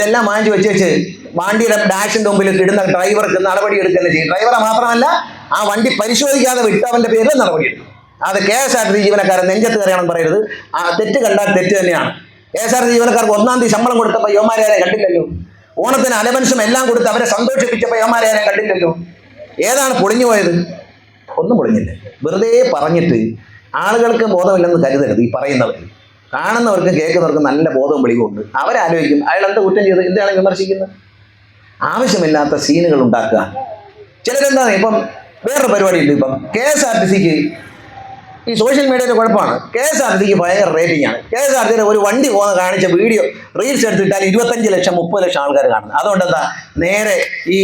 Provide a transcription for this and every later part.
ഇതെല്ലാം വാങ്ങിച്ചു വെച്ച് വെച്ച് വണ്ടിയുടെ ഡാഷിന്റെ മുമ്പിൽ ഇടുന്ന ഡ്രൈവർക്ക് നടപടി എടുക്കുന്നത് ചെയ്യും. ഡ്രൈവറെ മാത്രമല്ല ആ വണ്ടി പരിശോധിക്കാതെ വിട്ടവന്റെ പേരിൽ നടപടി എടുക്കും. അത് കെ എസ് ആർ ടി ജീവനക്കാരൻ നെഞ്ചത്ത് കയറിയാണെന്ന് പറയരുത്. ആ തെറ്റ് കണ്ടാൽ തെറ്റ് തന്നെയാണ്. കെ എസ് ആർ ടി ജീവനക്കാർക്ക് ഒന്നാം തീയതി ശമ്പളം കൊടുത്തപ്പോൾ യുവമാരെ കണ്ടില്ലല്ലോ? ഓണത്തിന് അലവൻസും എല്ലാം കൊടുത്ത് അവരെ സന്തോഷിപ്പിച്ചപ്പോൾ യുവമാരെ കണ്ടില്ലല്ലോ? ഏതാണ് പൊളിഞ്ഞു പോയത്? ഒന്നും പൊളിഞ്ഞില്ല. വെറുതെ പറഞ്ഞിട്ട് ആളുകൾക്ക് ബോധമില്ലെന്ന് കരുതരുത് ഈ പറയുന്നവർ കാണുന്നവർക്കും കേൾക്കുന്നവർക്കും നല്ല ബോധവും വെളിവും ഉണ്ട്. അവരാലോചിക്കും അയാൾ എന്താ കുറ്റം ചെയ്ത് എന്താണ് വിമർശിക്കുന്നത്? ആവശ്യമില്ലാത്ത സീനുകൾ ഉണ്ടാക്കുക. ചിലരെന്താണ് ഇപ്പം വേറൊരു പരിപാടിയുണ്ട് ഇപ്പം. കെ എസ് ആർ ടി സിക്ക് ഈ സോഷ്യൽ മീഡിയയുടെ കുഴപ്പമാണ്. കെ എസ് ആർ ടിക്ക് ഭയങ്കര റേറ്റിംഗ് ആണ്. കെ എസ് ആർ ടിയുടെ ഒരു വണ്ടി പോകുന്ന കാണിച്ച വീഡിയോ റീൽസ് എടുത്തിട്ടാൽ ഇരുപത്തഞ്ച് ലക്ഷം മുപ്പത് ലക്ഷം ആൾക്കാർ കാണുന്നത്. അതുകൊണ്ട് എന്താ നേരെ ഈ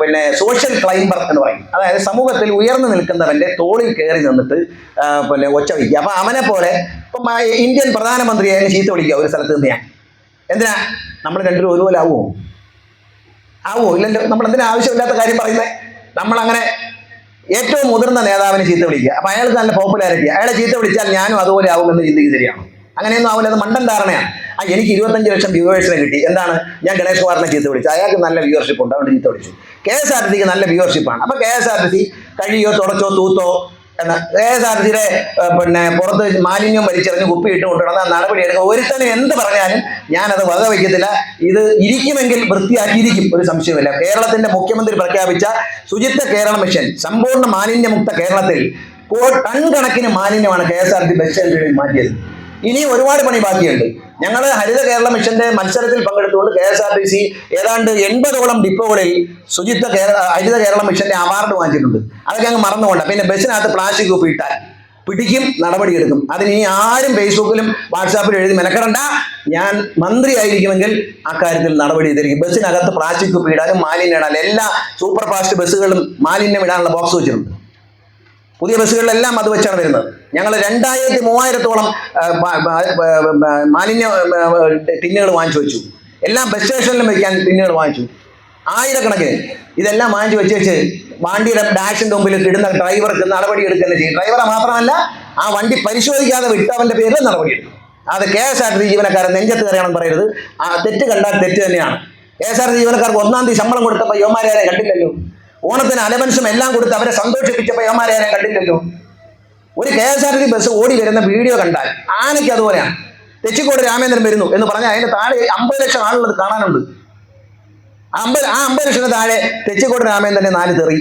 പിന്നെ സോഷ്യൽ ക്ലൈംബർ എന്ന് പറയും. അതായത് സമൂഹത്തിൽ ഉയർന്നു നിൽക്കുന്നവന്റെ തോളിൽ കയറി നിന്നിട്ട് പിന്നെ ഒച്ച വയ്ക്കുക. അപ്പം അവനെ പോലെ ഇപ്പം ഇന്ത്യൻ പ്രധാനമന്ത്രിയെ ചീത്ത വിളിക്കുക ഒരു സ്ഥലത്ത് നിന്ന് ഞാൻ. എന്തിനാ? നമ്മൾ രണ്ടുപേരും ഒരുപോലെ ആവോ ആവുമോ ഇല്ലല്ലോ. നമ്മൾ എന്തിനാ ആവശ്യമില്ലാത്ത കാര്യം പറയുന്നത് നമ്മൾ അങ്ങനെ ഏറ്റവും മുതിർന്ന നേതാവിനെ ചീത്ത വിളിക്കുക. അപ്പൊ അയാൾക്ക് നല്ല പോപ്പുലാരിറ്റി അയാളെ ചീത്ത വിളിച്ചാൽ ഞാനും അതുപോലെ ആവുമെന്ന് ചിന്തിക്ക് ശരിയാണോ? അങ്ങനെയൊന്നും ആവില്ല. അത് മണ്ടൻ ധാരണയാണ്. ആ എനിക്ക് ഇരുപത്തഞ്ച് ലക്ഷം വ്യൂവേഴ്സിനെ കിട്ടി. എന്താണ്? ഞാൻ ഗണേഷ് കുമാറിനെ ചീത്ത വിളിച്ചു. അയാൾക്ക് നല്ല വ്യൂവർഷിപ്പ് ഉണ്ട്. അതുകൊണ്ട് ചീത്ത വിളിച്ചു. കെ എസ് ആർ ടി സിക്ക് നല്ല വ്യൂവർഷിപ്പാണ് അപ്പൊ K S R T C കഴിയോ തുടച്ചോ തൂത്തോ എന്ന കെ ആർ പിന്നെ പുറത്ത് മാലിന്യം വലിച്ചെറിഞ്ഞ് കുപ്പിയിട്ട് കൊണ്ടുവന്ന നടപടി എടുക്കുക ഒരുത്തനും എന്ത് പറഞ്ഞാലും ഞാനത് വക വയ്ക്കത്തില്ല ഇത് ഇരിക്കുമെങ്കിൽ വൃത്തിയാക്കിയിരിക്കും. ഒരു സംശയമില്ല കേരളത്തിന്റെ മുഖ്യമന്ത്രി പ്രഖ്യാപിച്ച ശുചിത്വ കേരള മിഷൻ സമ്പൂർണ മാലിന്യമുക്ത കേരളത്തിൽ ടൺ കണക്കിന് മാലിന്യമാണ് K S R T bus സ്റ്റാൻഡുകളിൽ മാറ്റിയത്. ഇനിയും ഒരുപാട് പണി ബാക്കിയുണ്ട്. ഞങ്ങൾ ഹരിത കേരള മിഷന്റെ മത്സരത്തിൽ പങ്കെടുത്തുകൊണ്ട് K S R T C ഏതാണ്ട് എൺപതോളം ഡിപ്പോകളിൽ ശുചിത്വ ഹരിത കേരള മിഷന്റെ അവാർഡ് വാങ്ങിച്ചിട്ടുണ്ട്. അതൊക്കെ അങ്ങ് മറന്നുകൊണ്ട് പിന്നെ ബസ്സിനകത്ത് പ്ലാസ്റ്റിക് കുപ്പി ഇട്ടാൽ പിടിക്കും നടപടിയെടുക്കും. അതിന് ഇനി ആരും ഫേസ്ബുക്കിലും വാട്സാപ്പിലും എഴുതി മെനക്കെടണ്ട. ഞാൻ മന്ത്രി ആയിരിക്കുമെങ്കിൽ അക്കാര്യത്തിൽ നടപടി ചെയ്തിരിക്കും ബസ്സിനകത്ത് പ്ലാസ്റ്റിക് കുപ്പി ഇടാനും മാലിന്യം ഇടാനും എല്ലാ സൂപ്പർ ഫാസ്റ്റ് ബസ്സുകളും മാലിന്യം ഇടാനുള്ള ബോക്സ് വെച്ചിട്ടുണ്ട്. പുതിയ ബസ്സുകളിലെല്ലാം അത് വെച്ചാണ് വരുന്നത്. ഞങ്ങൾ രണ്ടായിരത്തി മൂവായിരത്തോളം മാലിന്യ ടിന്നുകൾ വാങ്ങിച്ചു വെച്ചു. എല്ലാം ബസ് സ്റ്റേഷനിലും വെക്കാൻ ടിന്നുകൾ വാങ്ങിച്ചു. ആയിരക്കണക്കിന്. ഇതെല്ലാം വാങ്ങിച്ചു വെച്ച് വെച്ച് വണ്ടിയുടെ ഡാഷിന്റെ മുമ്പിൽ ഇടുന്ന ഡ്രൈവർക്ക് നടപടി എടുക്കുന്നത് ചെയ്യും. ഡ്രൈവറെ മാത്രമല്ല ആ വണ്ടി പരിശോധിക്കാതെ വിട്ടവന്റെ പേരിൽ നടപടി എടുക്കും അത് കെ എസ് ആർ ടി ജീവനക്കാരൻ നെഞ്ചത്ത് കയറിയാണെന്ന് പറയരുത്. ആ തെറ്റ് കണ്ടാൽ തെറ്റ് തന്നെയാണ്. കെ എസ് ആർ ടി ജീവനക്കാർക്ക് ഒന്നാം തീയതി ശമ്പളം കൊടുത്തപ്പോൾ യുവമാരെ കണ്ടില്ലല്ലോ. ഓണത്തിന് അലവൻസും എല്ലാം കൊടുത്ത് അവരെ സന്തോഷിപ്പിച്ചപ്പോൾ യുവമാരെ ഞാൻ കണ്ടില്ലല്ലോ. ഒരു K S R T bus ഓടി വരുന്ന വീഡിയോ കണ്ടാൽ ആനയ്ക്ക് അതുപോലെയാണ് തെച്ചിക്കോട് രാമേന്ദ്രൻ വരുന്നു എന്ന് പറഞ്ഞാൽ അതിന്റെ താഴെ അമ്പത് ലക്ഷം ആളുകൾ കാണാനുണ്ട്. അമ്പത് ആ അമ്പത് ലക്ഷത്തിന് താഴെ തെച്ചിക്കോട് രാമേന്ദ്രനെ നാല് തെറി.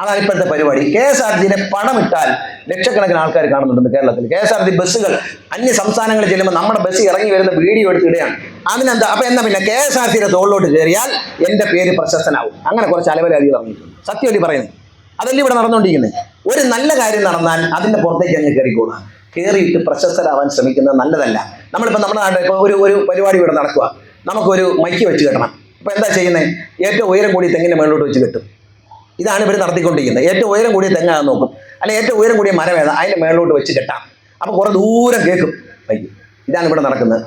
അതാണ് ഇപ്പോഴത്തെ പരിപാടി. കെ എസ് ആർ ടിയുടെ പണമിട്ടാൽ ലക്ഷക്കണക്കിന് ആൾക്കാർ കാണുന്നുണ്ട് കേരളത്തിൽ. കെ എസ് ആർ ടി ബസ്സുകൾ അന്യ സംസ്ഥാനങ്ങളിൽ ചെല്ലുമ്പോൾ നമ്മുടെ ബസ് ഇറങ്ങി വരുന്ന വീഡിയോ എടുത്തിടുകയാണ്. അതിനെന്താ? അപ്പൊ എന്താ പിന്നെ കെ എസ് ആർ ടിയുടെ തോളിലോട്ട് കയറിയാൽ എന്റെ പേര് പ്രശസ്തനാവും. അങ്ങനെ കുറച്ച് അലവരാതികൾ ഇറങ്ങിയിട്ടുണ്ട് സത്യമല്ലി പറയുന്നു അതല്ലേ ഇവിടെ നടന്നുകൊണ്ടിരിക്കുന്നത്? ഒരു നല്ല കാര്യം നടന്നാൽ അതിന്റെ പുറത്തേക്ക് അങ്ങ് കയറിക്കോളാം. കയറിയിട്ട് പ്രശസ്തരാവാൻ ശ്രമിക്കുന്നത് നല്ലതല്ല. നമ്മളിപ്പോൾ നമ്മുടെ നാട്ടിൽ ഇപ്പോൾ ഒരു ഒരു പരിപാടി ഇവിടെ നടക്കുക. നമുക്കൊരു മൈക്ക് വെച്ച് കെട്ടണം. അപ്പോൾ എന്താ ചെയ്യുന്നത്? ഏറ്റവും ഉയരം കൂടി തെങ്ങിന്റെ മുകളിലോട്ട് വെച്ച് കെട്ടും. ഇതാണ് ഇവർ നടത്തിക്കൊണ്ടിരിക്കുന്നത്. ഏറ്റവും ഉയരം കൂടിയ തെങ്ങാണ് നോക്കും. അല്ലെ ഏറ്റവും ഉയരം കൂടിയ മരം ഏതാ? അതിന്റെ മേളിലോട്ട് വെച്ച് കെട്ടാം. അപ്പൊ കുറെ ദൂരം കേൾക്കും. ഇതാണ് ഇവിടെ നടക്കുന്നത്.